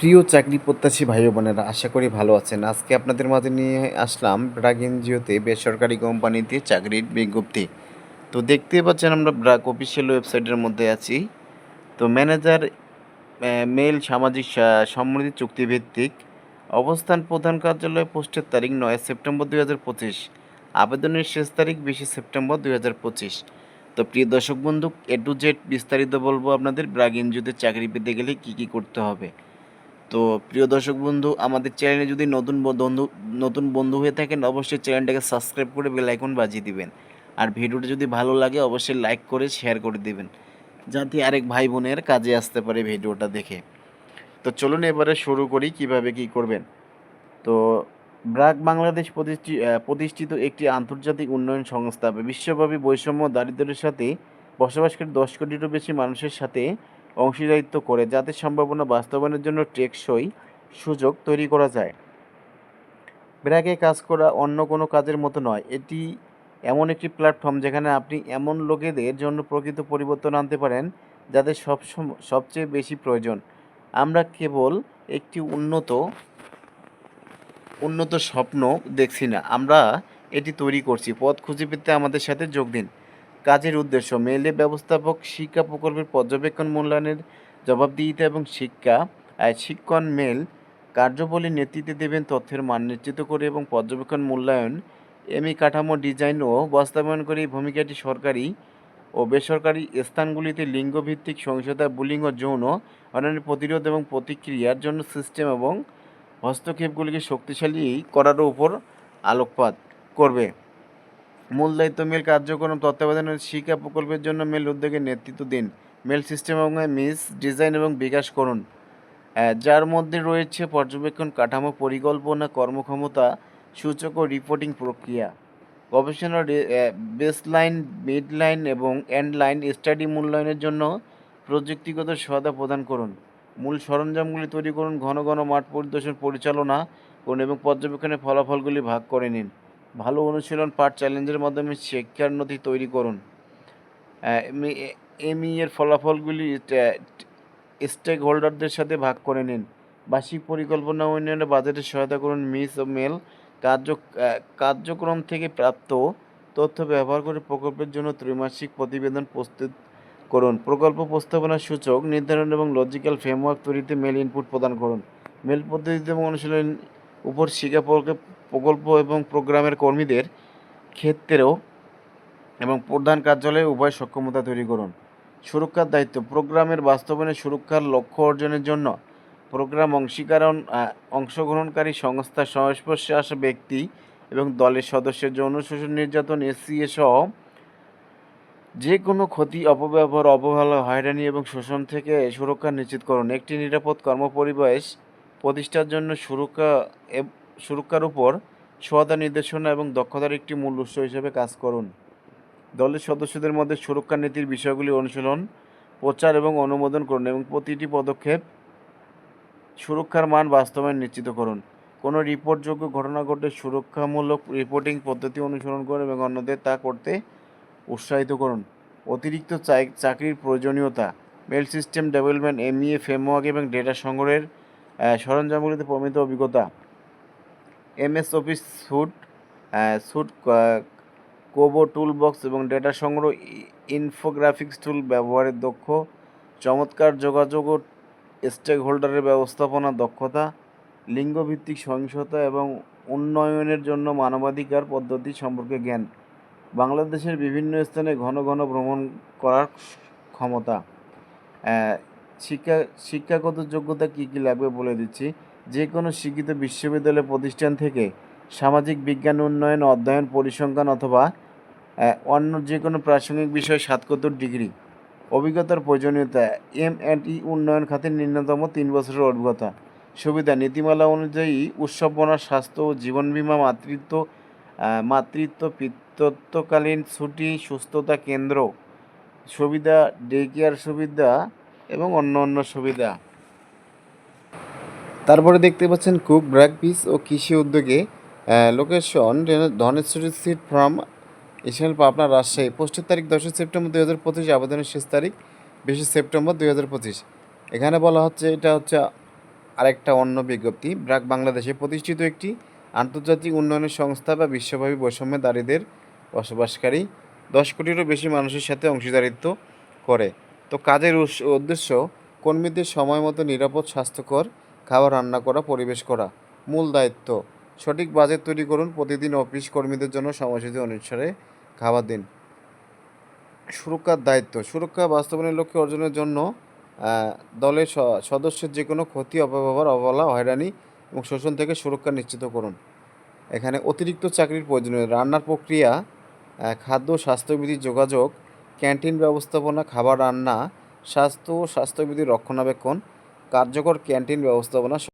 প্রিয় চাকরি প্রত্যাশী ভাই বোনেরা, আশা করি ভালো আছেন। আজকে আপনাদের মাঝে নিয়ে আসলাম ব্রাক এনজিওতে বেসরকারি কোম্পানিতে চাকরির বিজ্ঞপ্তি। তো দেখতে পাচ্ছেন আমরা ব্রাক অফিসিয়াল ওয়েবসাইটের মধ্যে আছি। তো ম্যানেজার মেল সামাজিক সা- সমৃদ্ধি চুক্তিভিত্তিক অবস্থান প্রধান কার্যালয় পোস্টের তারিখ নয় সেপ্টেম্বর দুই হাজার পঁচিশ। আবেদনের শেষ তারিখ বিশে সেপ্টেম্বর দুই হাজার পঁচিশ। তো প্রিয় দর্শক বন্ধু, এ টু জেড বিস্তারিত বলব আপনাদের ব্রাগ এনজিওতে চাকরি পেতে গেলে কী কী করতে হবে। তো প্রিয় দর্শক বন্ধু, আমাদের চ্যানেলে যদি নতুন বন্ধু নতুন বন্ধু হয়ে থাকেন, অবশ্যই চ্যানেলটাকে সাবস্ক্রাইব করে বেল আইকন বাজিয়ে দিবেন। আর ভিডিওটা যদি ভালো লাগে, অবশ্যই লাইক করে শেয়ার করে দিবেন, যাতে আরেক ভাই বোনের কাজে আসতে পারে ভিডিওটা দেখে। তো চলুন এবারে শুরু করি, কীভাবে কি করবেন। তো ব্রাক বাংলাদেশ প্রতিষ্ঠি- প্রতিষ্ঠিত একটি আন্তর্জাতিক উন্নয়ন সংস্থা, বিশ্বব্যাপী বৈষম্য দারিদ্র্যের সাথে বসবাসকারী দশ কোটিরও বেশি মানুষের সাথে অংশীদারিত্ব করে যাতে সম্ভাবনা বাস্তবায়নের জন্য টেকসই সুযোগ তৈরি করা যায়। ব্র্যাকে কাজ করা অন্য কোনো কাজের মতো নয়। এটি এমন একটি প্ল্যাটফর্ম যেখানে আপনি এমন লোকেদের জন্য প্রকৃত পরিবর্তন আনতে পারেন যাদের সব সবচেয়ে বেশি প্রয়োজন। আমরা কেবল একটি উন্নত উন্নত স্বপ্ন দেখছি না। আমরা এটি তৈরি করছি। পথ খুঁজে পেতে আমাদের সাথে যোগ দিন। কাজের উদ্দেশ্য, মেলে ব্যবস্থাপক, শিক্ষা প্রকল্পের পর্যবেক্ষণ মূল্যায়নের জবাবদিহিতা এবং শিক্ষা শিক্ষণ মেল, কার্যবলী নেতৃত্বে দেবেন তথ্যের মান নিশ্চিত করে এবং পর্যবেক্ষণ মূল্যায়ন, এমই কাঠামো ডিজাইন ও বাস্তবায়ন করে এই ভূমিকাটি সরকারি ও বেসরকারি স্থানগুলিতে লিঙ্গভিত্তিক সহিংসতা, বুলিং ও যৌন অন্যান্য প্রতিরোধ এবং প্রতিক্রিয়ার জন্য সিস্টেম এবং হস্তক্ষেপগুলিকে শক্তিশালী করার উপর আলোকপাত করবে। মূল দায়িত্ব মেল কার্যক্রম তত্ত্বাবধানের শিক্ষা প্রকল্পের জন্য মেল উদ্যোগের নেতৃত্ব দিন। মেল সিস্টেম এবং মিস ডিজাইন এবং বিকাশ করুন। যার মধ্যে রয়েছে পর্যবেক্ষণ কাঠামো পরিকল্পনা কর্মক্ষমতা, সূচক ও রিপোর্টিং প্রক্রিয়া, গবেষণা বেসলাইন মিডলাইন এবং এন্ড লাইন স্টাডি মূল্যায়নের জন্য প্রযুক্তিগত সহায়তা প্রদান করুন। মূল সরঞ্জামগুলি তৈরি করুন, ঘন ঘন মাঠ পরিদর্শন, পরিচালনা করুন এবং পর্যবেক্ষণের ফলাফলগুলি ভাগ করে নিন। ভালো অনুশীলন পাঠ চ্যালেঞ্জের মাধ্যমে শিক্ষার নথি তৈরি করুন। এমই এর ফলাফলগুলি স্টেক হোল্ডারদের সাথে ভাগ করে নিন। বার্ষিক পরিকল্পনা উন্নয়নে বাজেটের সহায়তা করুন। মিস ও মেল কার্য কার্যক্রম থেকে প্রাপ্ত তথ্য ব্যবহার করে প্রকল্পের জন্য ত্রৈমাসিক প্রতিবেদন প্রস্তুত করুন। প্রকল্প প্রস্তাবনা সূচক, নির্ধারণ এবং লজিক্যাল ফ্রেমওয়ার্ক তৈরিতে মেল ইনপুট প্রদান করুন। মেল পদ্ধতিতে এবং অনুশীলন উপর শিক্ষা প্রকল্প- এবং প্রোগ্রামের কর্মীদের ক্ষেত্রেও এবং প্রধান কার্যালয়ে উভয় সক্ষমতা তৈরি করুন। সুরক্ষার দায়িত্ব। প্রোগ্রামের বাস্তবায়নে সুরক্ষার লক্ষ্য অর্জনের জন্য প্রোগ্রাম অংশীকরণ অংশগ্রহণকারী সংস্থার সংস্পর্শে আসা ব্যক্তি এবং দলের সদস্যের যৌন শোষণ নির্যাতন, এসসিএ সহ যে কোনো ক্ষতি, অপব্যবহার, অবহেলা, হয়রানি এবং শোষণ থেকে সুরক্ষা নিশ্চিত করুন। একটি নিরাপদ কর্মপরিবেশ প্রতিষ্ঠার জন্য সুরক্ষা সুরক্ষার উপর সহায়তা নির্দেশনা এবং দক্ষতার একটি মূল উৎস হিসেবে কাজ করুন। দলের সদস্যদের মধ্যে সুরক্ষা নীতির বিষয়গুলি অনুশীলন, প্রচার এবং অনুমোদন করুন এবং প্রতিটি পদক্ষেপ সুরক্ষার মান বাস্তবায়ন নিশ্চিত করুন। কোনো রিপোর্টযোগ্য ঘটনা ঘটলে সুরক্ষামূলক রিপোর্টিং পদ্ধতি অনুসরণ করুন এবং অন্যদের তা করতে উৎসাহিত করুন। অতিরিক্ত চাকরির প্রয়োজনীয়তা, MEL system development, MEA framework এবং ডেটা সংগ্রহের সরঞ্জামগুলিতে প্রমিত অভিজ্ঞতা MS office suite suite kobo tool box এবং ডেটা সংগ্রহ ইনফোগ্রাফিক্স টুল ব্যবহারের দক্ষ, চমৎকার যোগাযোগ ও স্টেক হোল্ডারের ব্যবস্থাপনা দক্ষতা, লিঙ্গভিত্তিক সহিংসতা এবং উন্নয়নের জন্য মানবাধিকার পদ্ধতি সম্পর্কে জ্ঞান। বাংলাদেশের বিভিন্ন স্থানে ঘন ঘন ভ্রমণ করার ক্ষমতা। শিক্ষা শিক্ষাগত যোগ্যতা কী কী লাগবে বলে দিচ্ছি। যে কোনো শিক্ষিত বিশ্ববিদ্যালয় প্রতিষ্ঠান থেকে সামাজিক বিজ্ঞান উন্নয়ন, অধ্যয়ন, পরিসংখ্যান অথবা অন্য যে কোনো প্রাসঙ্গিক বিষয়ে সাতকোত্তর ডিগ্রি। অভিজ্ঞতার প্রয়োজনীয়তা, এম অ্যান্ড ই উন্নয়ন খাতে ন্যূনতম তিন বছরের অভিজ্ঞতা। সুবিধা, নীতিমালা অনুযায়ী উৎসবনা স্বাস্থ্য ও জীবন বীমা, মাতৃত্ব মাতৃত্ব, পিতৃত্বকালীন ছুটি, সুস্থতা কেন্দ্র, সুবিধা, ডে কেয়ার সুবিধা এবং অন্য অন্য সুবিধা। তারপরে দেখতে পাচ্ছেন কুক, ব্র্যাক পিস ও কৃষি উদ্যোগে লোকেশন ধনেশ্বরী সিট ফার্ম এশিয়াল পাবনা, রাজশাহী। পোস্টের তারিখ, দশই সেপ্টেম্বর দুই হাজার পঁচিশ, আবেদনের শেষ তারিখ বিশে সেপ্টেম্বর দুই হাজার পঁচিশ। এখানে বলা হচ্ছে, এটা হচ্ছে আরেকটা অন্য বিজ্ঞপ্তি। ব্র্যাক বাংলাদেশে প্রতিষ্ঠিত একটি আন্তর্জাতিক উন্নয়নের সংস্থা বা বিশ্বব্যাপী বৈষম্য দারিদ্রের বসবাসকারী দশ কোটিরও বেশি মানুষের সাথে অংশীদারিত্ব করে। তো কাজের উদ্দেশ্য, কর্মীদের সময় মতো নিরাপদ, স্বাস্থ্যকর খাবার রান্না করা, পরিবেশ করা। মূল দায়িত্ব, সঠিক বাজেট তৈরি করুন, প্রতিদিন অফিস কর্মীদের জন্য সময়সূচি অনুসারে খাবার দিন। সুরক্ষার দায়িত্ব, সুরক্ষা বাস্তবায়নের লক্ষ্যে অর্জনের জন্য দলের সদস্যের যে কোনো ক্ষতি অপব্যবহার অবহেলা, হয়রানি এবং শোষণ থেকে সুরক্ষা নিশ্চিত করুন। এখানে অতিরিক্ত চাকরির প্রয়োজনীয় রান্নার প্রক্রিয়া খাদ্য, স্বাস্থ্যবিধি, যোগাযোগ, ক্যান্টিন ব্যবস্থাপনা, খাবার রান্না, স্বাস্থ্য ও স্বাস্থ্যবিধি রক্ষণাবেক্ষণ কার্যকর ক্যান্টিন ব্যবস্থাপনা